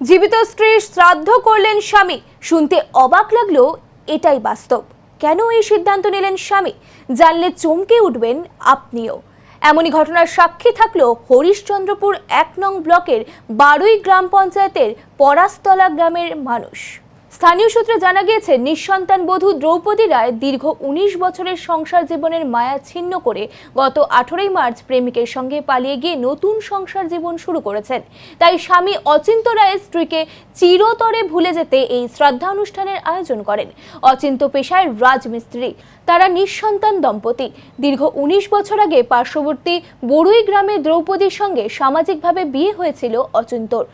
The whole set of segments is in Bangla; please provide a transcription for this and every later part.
জীবিত স্ত্রীর শ্রাদ্ধ করলেন স্বামী। শুনতে অবাক লাগল, এটাই বাস্তব। কেন এই সিদ্ধান্ত নিলেন স্বামী? জানলে চমকে উঠবেন আপনিও। এমনই ঘটনার সাক্ষী থাকল হরিশচন্দ্রপুর এক নং ব্লকের বারুই গ্রাম পঞ্চায়েতের পরাস্তলা গ্রামের মানুষ। স্থানীয় সূত্রে জানা গিয়েছে, নিঃসন্তান বধূ দ্রৌপদী রায় দীর্ঘ উনিশ বছরের সংসার জীবনের মায়া ছিন্ন করে গত আঠেরোই মার্চ প্রেমিকের সঙ্গে পালিয়ে গিয়ে নতুন সংসার জীবন শুরু করেছেন। তাই স্বামী অচিন্ত রায়ের স্ত্রীকে চিরতরে ভুলে যেতে এই শ্রদ্ধা অনুষ্ঠানের আয়োজন করেন। অচিন্ত পেশায় রাজমিস্ত্রি, তারা নিঃসন্তান দম্পতি। দীর্ঘ উনিশ বছর আগে পার্শ্ববর্তী বড়ুই গ্রামে দ্রৌপদীর সঙ্গে সামাজিকভাবে বিয়ে হয়েছিল অচিন্তর।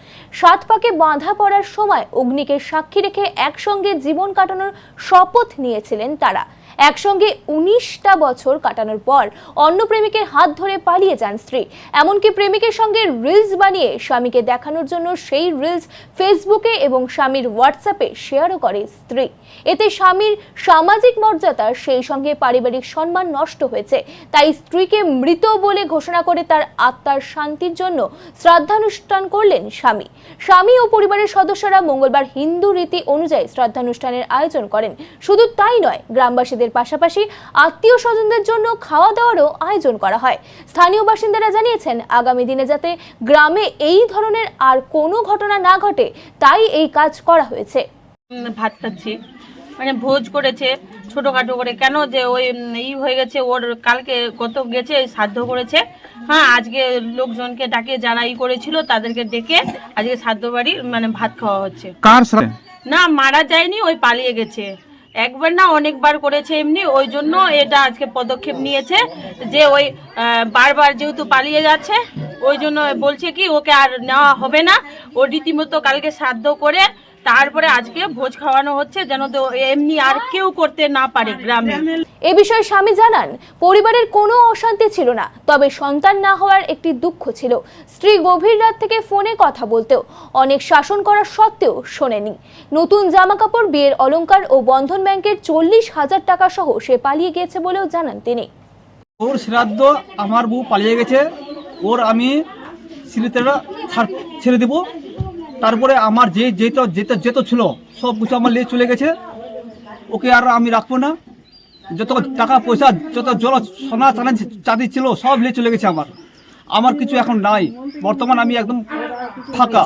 সাত পাকে বাঁধা পড়ার সময় অগ্নিকে সাক্ষী রেখে একসঙ্গে জীবন কাটানোর শপথ নিয়েছিলেন তারা। একসঙ্গে উনিশটা বছর কাটানোর পর অন্য প্রেমিকের হাত ধরে পালিয়ে যান স্ত্রী। এমনকি প্রেমিকের সঙ্গে রিলস বানিয়ে স্বামীকে দেখানোর জন্য সেই রিলস ফেসবুকে এবং স্বামীর হোয়াটসঅ্যাপে শেয়ারও করে স্ত্রী। এতে স্বামীর সামাজিক মর্যাদা, সেই সঙ্গে পারিবারিক সম্মান নষ্ট হয়েছে। তাই স্ত্রীকে মৃত বলে ঘোষণা করে তার আত্মার শান্তির জন্য শ্রাদ্ধানুষ্ঠান করলেন স্বামী। স্বামী ও পরিবারের সদস্যরা মঙ্গলবার হিন্দু রীতি অনুযায়ী শ্রাদ্ধানুষ্ঠানের আয়োজন করেন। শুধু তাই নয় গ্রামবাসীদের পাশাপাশি আত্মীয় স্বজনদের জন্য খাওয়া দাওয়ারও আয়োজন করা হয়। স্থানীয় বাসিন্দারা জানিয়েছেন আগামী দিনে যাতে গ্রামে এই ধরনের আর কোনো ঘটনা না ঘটে তাই এই কাজ করা হয়েছে। ভাত খাচ্ছি। মানে ভোজ করেছে ছোটখাটো করে। কেন যে ওই ই হয়ে গেছে ওর কালকে কত গেছে শ্রাদ্ধ করেছে। হ্যাঁ আজকে লোকজনকে ডাকে যারা ই করেছিল তাদেরকে ডেকে আজকে শ্রাদ্ধ বাড়ি মানে ভাত খাওয়া হচ্ছে। কার না, মারা যায়নি, ওই পালিয়ে গেছে। একবার না অনেকবার করেছে এমনি, ওই জন্য এটা আজকে পদক্ষেপ নিয়েছে যে ওই বারবার যেহেতু পালিয়ে যাচ্ছে, ওই জন্য বলছে কি, ওকে আর নেওয়া হবে না। ও রীতিমতো কালকে সাধ্য করে তারপরে আজকে ভোজ খাওয়ানো হচ্ছে যেন তো এমনি আর কেউ করতে না পারে গ্রামে। এ বিষয়ে স্বামী জানান পরিবারের কোনো অশান্তি ছিল না তবে সন্তান না হওয়ার একটি দুঃখ ছিল। স্ত্রী গভীর রাত থেকে ফোনে কথা বলতেও অনেক শাসন করা সত্ত্বেও শোনেনি। নতুন জামা কাপড় বিয়ের অলংকার ও বন্ধন ব্যাংকের চল্লিশ হাজার টাকা সহ সে পালিয়ে গিয়েছে বলেও জানান তিনি। ওর শ্রাদ্ধ আমার বউ পালিয়ে গেছে ওর আমি ছাড়- ছেড়ে দেব। তারপরে আমার যে যেটা যেটা যেত ছিল, সব কিছু আমার নিয়ে চলে গেছে। ওকে আর আমি রাখব না। যত টাকা পয়সা, যত জল, সোনা চানা চাঁদি ছিল, সব নিয়ে চলে গেছে আমার। আমার কিছু এখন নাই। বর্তমান আমি একদম ফাঁকা।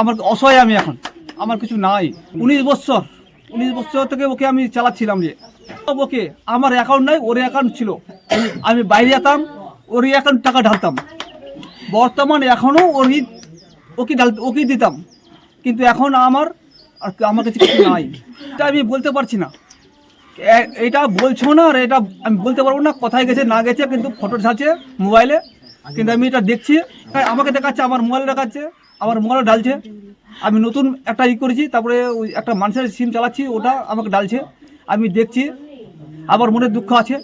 আমার অসহায় আমি এখন। আমার কিছু নাই। উনিশ বছর উনিশ বছর থেকে ওকে আমি চালাচ্ছিলাম যে। সব ওকে, আমার অ্যাকাউন্ট নাই, ওর অ্যাকাউন্ট ছিল। আমি বাইরে যেতাম ওর অ্যাকাউন্ট টাকা ঢালতাম। বর্তমান এখনও ওরই ওকে ঢাল ওকে দিতাম। কিন্তু এখন আমার আর আমার কাছে কিছু নাই। এটা আমি বলতে পারছি না। এটা বলছো না আর এটা আমি বলতে পারব না কোথায় গেছে না গেছে কিন্তু ফটো ছাড়ছে মোবাইলে কিন্তু আমি এটা দেখছি। হ্যাঁ, আমাকে দেখাচ্ছে আমার মোবাইল দেখাচ্ছে আমার মোবাইলে ডালছে আমি নতুন একটা ই করেছি তারপরে ওই একটা মানুষের সিম চালাচ্ছি ওটা আমাকে ডালছে আমি দেখছি আবার মনে দুঃখ আছে।